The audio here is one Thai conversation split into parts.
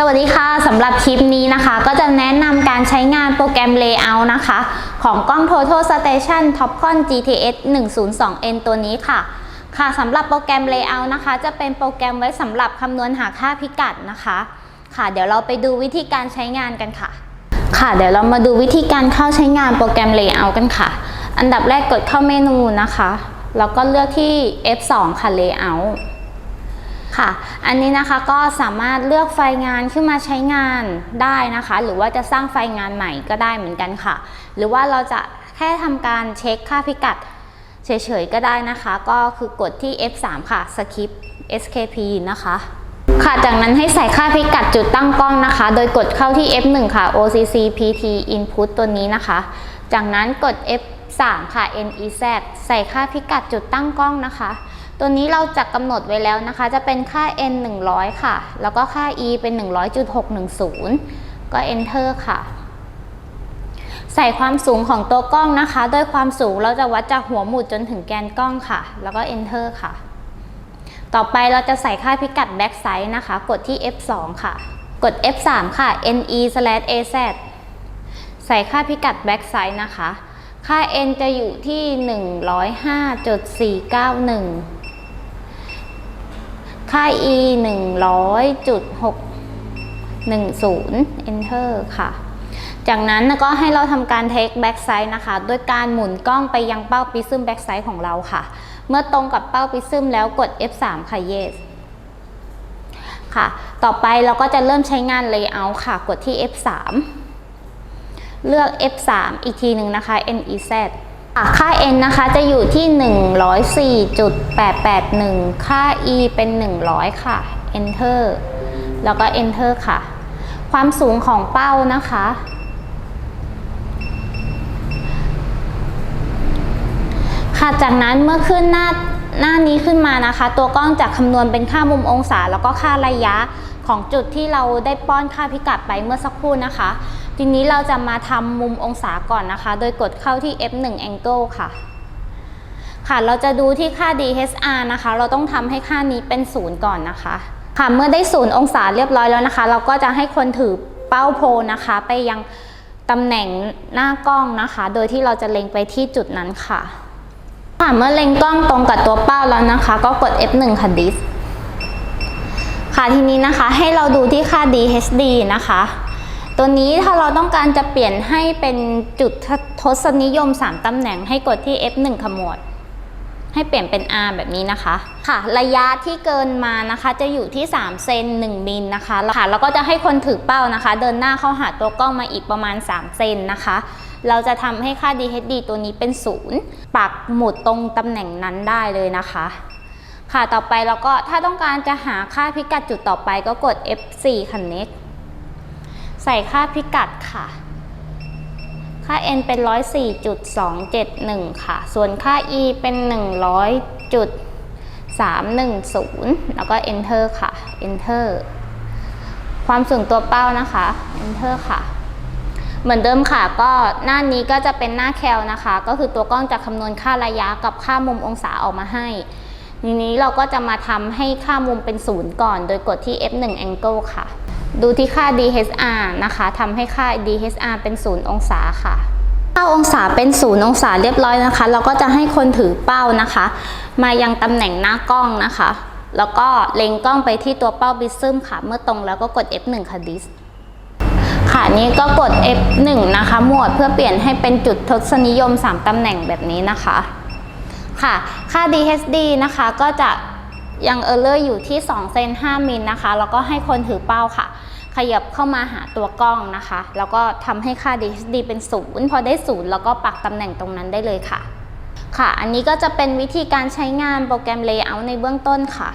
สวัสดีค่ะสำหรับคลิปนี้นะคะ ก็จะแนะนำการใช้งานโปรแกรม Layout นะคะ ของกล้อง Total Station Topcon GTS 102N ตัวนี้ค่ะ ค่ะสำหรับโปรแกรม Layout นะคะ จะเป็นโปรแกรมไว้สำหรับคำนวณหาค่าพิกัดนะคะ ค่ะ เดี๋ยวเราไปดูวิธีการใช้งานกันค่ะ ค่ะเดี๋ยวเรามาดูวิธีการเข้าใช้งานโปรแกรม Layout กันค่ะ อันดับแรกกดเข้าเมนูนะคะแล้วก็เลือกที่ F2 ค่ะ Layout ค่ะ อันนี้นะคะก็สามารถเลือกไฟงานขึ้นมาใช้งานได้นะคะ หรือว่าจะสร้างไฟงานใหม่ก็ได้เหมือนกันค่ะ หรือว่าเราจะแค่ทำการเช็คค่าพิกัดเฉยๆก็ได้นะคะ ก็คือกดที่ F3 ค่ะ skip escape นะคะค่ะ จากนั้นให้ใส่ค่าพิกัดจุดตั้งกล้องนะคะ โดยกดเข้าที่ F1 ค่ะ OCC PT input ตัวนี้นะคะ จากนั้นกด F3 ค่ะ NEZ ใส่ค่าพิกัดจุดตั้งกล้องนะคะ ตัวนี้เราจะกำหนดไว้แล้วนะคะ จะเป็นค่า n 100 ค่ะ แล้วก็ค่า e เป็น 100.610 ก็ enter ค่ะ ใส่ความสูงของตัวกล้องนะคะ โดยความสูงเราจะวัดจากหัวหมุดจนถึงแกนกล้องค่ะ แล้วก็ enter ค่ะ ต่อไปเราจะใส่ค่าพิกัด back size นะคะ กดที่ F2 ค่ะ กด F3 ค่ะ ne/az ใส่ค่าพิกัด back size นะคะ ค่า n จะอยู่ที่ 105.491 ค่า e 100.610 enter ค่ะ จากนั้นก็ให้เราทำการ take back size นะคะ ด้วยการหมุนกล้องไปยังเป้า prism back size ของเราค่ะ เมื่อตรงกับเป้า prism แล้วกด F3 ค่ะ yes ค่ะ ต่อไปเราก็จะเริ่มใช้งาน layout ค่ะ กดที่ F3 เลือก F3 อีกทีหนึ่งนะคะ NEZ ค่า n นะคะจะอยู่ที่ 104.881 ค่า e เป็น 100 ค่ะ enter แล้วก็ enter ค่ะ ความสูงของเป้านะคะ ค่ะจากนั้นเมื่อขึ้นหน้าหน้านี้ขึ้นมานะคะ ตัวกล้องจะคำนวณเป็นค่ามุมองศา แล้วก็ค่าระยะของจุดที่เราได้ป้อนค่าพิกัดไปเมื่อสักครู่นะคะ ทีนี้เราจะมาทำมุมองศาก่อนนะคะ โดยกดเข้าที่ F1 angle ค่ะ ค่ะ เราจะดูที่ค่า DHR นะคะ เราต้องทำให้ค่านี้เป็นศูนย์ก่อนนะคะ ค่ะ เมื่อได้ศูนย์องศาเรียบร้อยแล้วนะคะ เราก็จะให้คนถือเป้าโพลนะคะ ไปยังตำแหน่งหน้ากล้องนะคะ โดยที่เราจะเล็งไปที่จุดนั้นค่ะ ค่ะ เมื่อเล็งกล้องตรงกับตัวเป้าแล้วนะคะ ก็กด F1 ค่ะดิสค่ะทีนี้นะคะให้เราดูที่ค่า DHD นะคะ ตัวนี้ถ้าเราต้องการจะเปลี่ยนให้เป็นจุดทศนิยม 3 ตำแหน่งให้กดที่ F1 ขมวด ให้เปลี่ยนเป็น R แบบนี้นะคะ ค่ะ ระยะที่เกินมานะคะจะอยู่ที่ 3 เซน1มิลนะคะค่ะแล้วก็จะให้คนถือเป้านะคะ เดินหน้าเข้าหาตัวกล้องมาอีกประมาณ 3 เซนนะคะ เราจะทำให้ค่า DHD ตัวนี้เป็น0ปักหมุดตรงตำแหน่งนั้นได้เลยนะคะค่ะ ต่อไปเราก็ถ้าต้องการจะหาค่าพิกัดจุดต่อไปก็กด F4 connect ใส่ค่าพิกัดค่ะ ค่า n เป็น 104.271 ค่ะ ส่วนค่า e เป็น 100.310 แล้วก็ enter ค่ะ enter ความสูงตัวเป้านะคะ enter ค่ะ เหมือนเดิมค่ะ ก็หน้านี้ก็จะเป็นหน้าแคลนะคะ ก็คือตัวกล้องจะคำนวณค่าระยะกับค่ามุมองศาออกมาให้ทีนี้เราก็จะมาทำให้ค่ามุมเป็นศูนย์ก่อน โดยกดที่ F1 angle ค่ะ ดูที่ค่า DHR นะคะทำให้ค่า DHR เป็น 0 องศาค่ะถ้าองศาเป็น0องศาเรียบร้อยนะคะ เราก็จะให้คนถือเป้านะคะ มายังตำแหน่งหน้ากล้องนะคะ แล้วก็เล็งกล้องไปที่ตัวเป้าบิซึมค่ะ เมื่อตรงแล้วก็กด F1 ค่ะดิสค่ะนี้ก็กด F1 นะคะ หมวดเพื่อเปลี่ยนให้เป็นจุดทศนิยม 3ตำแหน่งแบบนี้นะคะ ค่ะ ค่า DHD นะคะก็จะ ยัง error อร์อยู่ที่2เซน5มิลนะคะ แล้วก็ให้คนถือเป้าค่ะ ขยับเข้ามาหาตัวกล้องนะคะ แล้วก็ทำให้ค่า DHD เป็น0พอได้0แล้วก็ปักตำแหน่งตรงนั้นได้เลยค่ะ ค่ะ อันนี้ก็จะเป็นวิธีการใช้งานโปรแกรม Layout ในเบื้องต้นค่ะ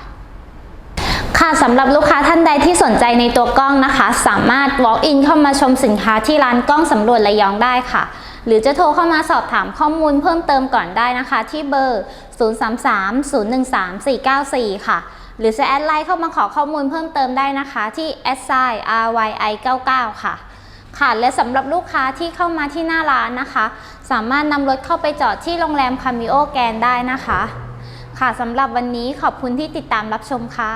ค่ะสำหรับลูกค้าท่านใดที่สนใจในตัวกล้องนะคะ สามารถ walk in เข้ามาชมสินค้าที่ร้านกล้องสำรวจระยองได้ค่ะ หรือจะโทรเข้ามาสอบถามข้อมูลเพิ่มเติมก่อนได้นะคะ ที่เบอร์ 033-013-494 ค่ะ หรือจะแอดไลน์เข้ามาขอข้อมูลเพิ่มเติมได้นะคะที่ s i ryi 99ค่ะค่ะและสำหรับลูกค้าที่เข้ามาที่หน้าร้านนะคะ สามารถนำรถเข้าไปจอดที่โรงแรมคามิโอแกนได้นะคะ ค่ะสำหรับวันนี้ขอบคุณที่ติดตามรับชมค่ะ